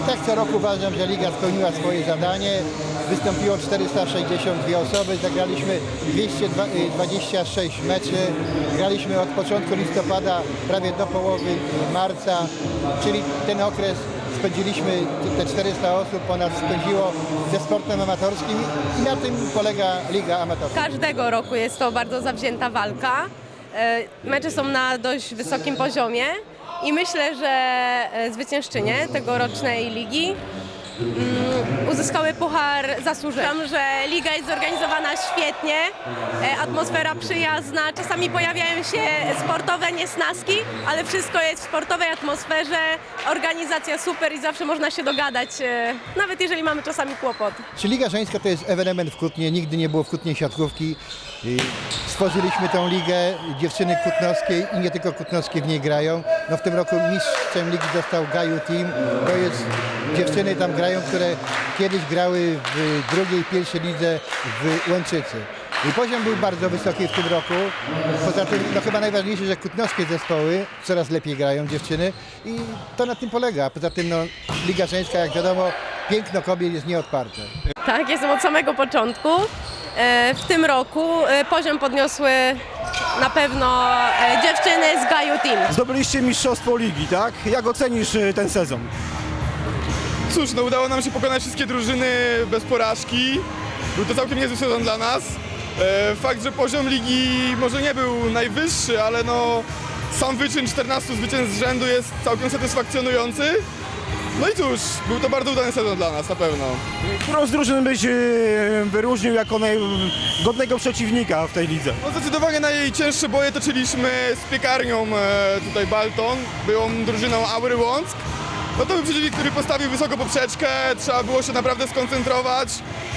No tak co roku uważam, że Liga spełniła swoje zadanie. Wystąpiło 462 osoby, zagraliśmy 226 meczy. Graliśmy od początku listopada prawie do połowy marca, czyli ten okres spędziliśmy, te 400 osób ponad spędziło ze sportem amatorskim i na tym polega Liga Amatorska. Każdego roku jest to bardzo zawzięta walka. E, Mecze są na dość wysokim poziomie i myślę, że e, zwyciężczynie tegorocznej ligi uzyskały puchar zasłużony. Uważam, że liga jest zorganizowana świetnie, e, atmosfera przyjazna, czasami pojawiają się sportowe niesnaski, ale wszystko jest w sportowej atmosferze, organizacja super i zawsze można się dogadać, e, nawet jeżeli mamy czasami kłopot. Czy Liga Żeńska to jest ewenement w Kutnie? Nigdy nie było w Kutnie siatkówki. Stworzyliśmy tą ligę, dziewczyny kutnowskie i nie tylko kutnowskie w niej grają. No w tym roku mistrzem ligi został Gaju Team. To jest dziewczyny tam grają, które kiedyś grały w drugiej, pierwszej lidze w Łęczycy. I poziom był bardzo wysoki w tym roku. Poza tym, no chyba najważniejsze, że kutnowskie zespoły coraz lepiej grają dziewczyny i to na tym polega. Poza tym no, Liga Żeńska, jak wiadomo, piękno kobiet jest nieodparte. Tak, jestem od samego początku. E, W tym roku e, poziom podniosły na pewno e, dziewczyny z Gaju Team. Zdobyliście mistrzostwo ligi, tak? Jak ocenisz ten sezon? Cóż, no udało nam się pokonać wszystkie drużyny bez porażki. Był to całkiem niezły sezon dla nas. E, Fakt, że poziom ligi może nie był najwyższy, ale no sam wyczyn 14 zwycięstw z rzędu jest całkiem satysfakcjonujący. No i cóż, był to bardzo udany sezon dla nas na pewno. Którą z drużyn byś y, wyróżnił jako najgodnego przeciwnika w tej lidze? No zdecydowanie na jej cięższe boje toczyliśmy z piekarnią e, tutaj Balton, byłą drużyną Aury Łąck. No to był przeciwnik, który postawił wysoko poprzeczkę, trzeba było się naprawdę skoncentrować.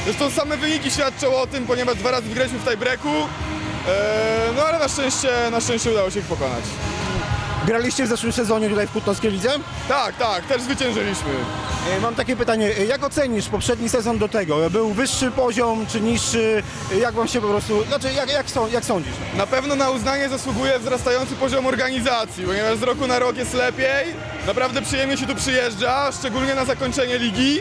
Zresztą same wyniki świadczą o tym, ponieważ dwa razy wygraliśmy w tiebreaku. E, no ale na szczęście, na szczęście udało się ich pokonać. Graliście w zeszłym sezonie tutaj w Kutnowskiej Lidze? Tak, tak, też zwyciężyliśmy. Y, Mam takie pytanie, y, jak ocenisz poprzedni sezon do tego? Był wyższy poziom czy niższy? Y, Jak wam się po prostu, znaczy jak, jak, są- jak sądzisz? Na pewno na uznanie zasługuje wzrastający poziom organizacji, ponieważ z roku na rok jest lepiej. Naprawdę przyjemnie się tu przyjeżdża, szczególnie na zakończenie ligi.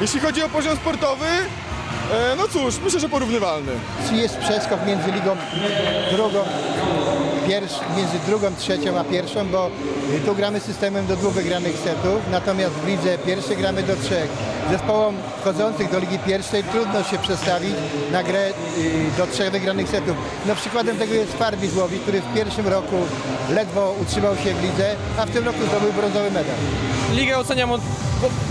Jeśli chodzi o poziom sportowy, e, no cóż, myślę, że porównywalny. Czy jest przeskok między ligą drugą, pierwsz, między drugą, trzecią a pierwszą, bo tu gramy systemem do dwóch wygranych setów, natomiast w lidze pierwszej gramy do trzech. Zespołom wchodzących do ligi pierwszej trudno się przestawić na grę y, do trzech wygranych setów. No przykładem tego jest Farbi Złowi, który w pierwszym roku ledwo utrzymał się w lidze, a w tym roku zdobył brązowy medal. Ligę oceniam, od,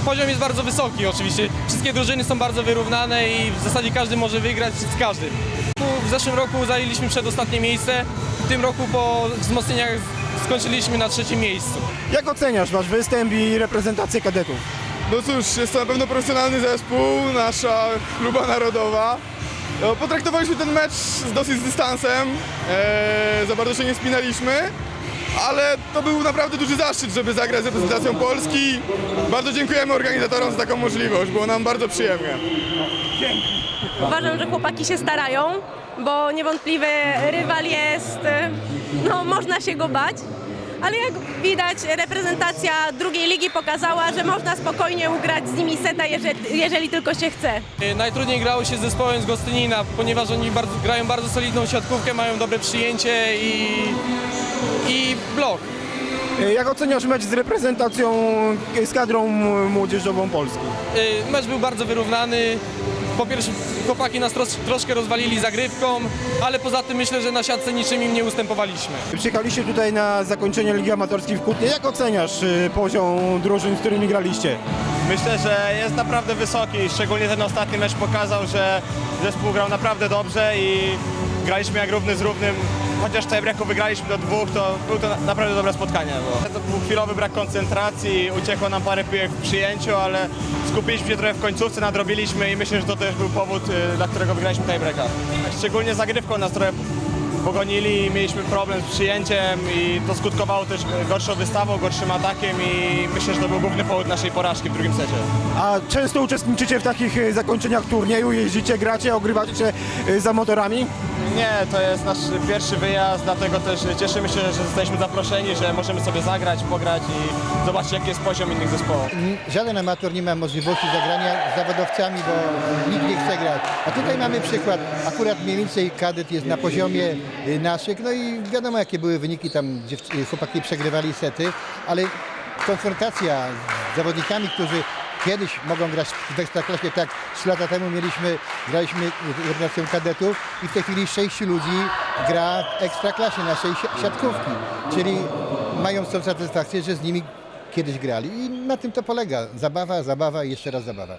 poziom jest bardzo wysoki oczywiście. Wszystkie drużyny są bardzo wyrównane i w zasadzie każdy może wygrać z każdym. W zeszłym roku zajęliśmy przedostatnie miejsce, w tym roku po wzmocnieniach skończyliśmy na trzecim miejscu. Jak oceniasz wasz występ i reprezentację kadetów? No cóż, jest to na pewno profesjonalny zespół, nasza chluba narodowa. No, potraktowaliśmy ten mecz z dosyć z dystansem, e, za bardzo się nie spinaliśmy, ale to był naprawdę duży zaszczyt, żeby zagrać z reprezentacją Polski. Bardzo dziękujemy organizatorom za taką możliwość, było nam bardzo przyjemnie. Uważam, że chłopaki się starają, bo niewątpliwy rywal jest, e, no można się go bać. Ale jak widać, reprezentacja drugiej ligi pokazała, że można spokojnie ugrać z nimi seta, jeżeli, jeżeli tylko się chce. Najtrudniej grało się z zespołem z Gostynina, ponieważ oni bardzo, grają bardzo solidną siatkówkę, mają dobre przyjęcie i, i blok. Y, Jak oceniasz mecz z reprezentacją, y, z kadrą młodzieżową Polski? Mecz był bardzo wyrównany. Po pierwsze, chłopaki nas tros, troszkę rozwalili zagrywką, ale poza tym myślę, że na siatce niczym im nie ustępowaliśmy. Przyjechaliście tutaj na zakończenie Ligi Amatorskiej w Kutnie. Jak oceniasz y, poziom drużyn, z którymi graliście? Myślę, że jest naprawdę wysoki. Szczególnie ten ostatni mecz pokazał, że zespół grał naprawdę dobrze i graliśmy jak równy z równym. Chociaż tiebreaku wygraliśmy do dwóch, to było to na- naprawdę dobre spotkanie. Bo to był chwilowy brak koncentracji, uciekło nam parę piłek w przyjęciu, ale skupiliśmy się trochę w końcówce, nadrobiliśmy i myślę, że to też był powód, y, dla którego wygraliśmy tiebreaka. Szczególnie zagrywką nas trochę pogonili, mieliśmy problem z przyjęciem i to skutkowało też gorszą wystawą, gorszym atakiem i myślę, że to był główny powód naszej porażki w drugim secie. A często uczestniczycie w takich y, zakończeniach turnieju, jeździcie, gracie, ogrywacie się y, za motorami? Nie, to jest nasz pierwszy wyjazd, dlatego też cieszymy się, że zostaliśmy zaproszeni, że możemy sobie zagrać, pograć i zobaczyć jaki jest poziom innych zespołów. Żaden amator nie ma możliwości zagrania z zawodowcami, bo nikt nie chce grać. A tutaj mamy przykład, akurat mniej więcej kadet jest na poziomie y, naszych, no i wiadomo jakie były wyniki, tam y, chłopaki przegrywali sety, ale konfrontacja z zawodnikami, którzy kiedyś mogą grać w Ekstraklasie, tak 3 lata temu mieliśmy, graliśmy reprezentacją kadetów i w tej chwili sześciu ludzi gra w Ekstraklasie naszej si- siatkówki, czyli mają tą satysfakcję, że z nimi kiedyś grali i na tym to polega. Zabawa, zabawa i jeszcze raz zabawa.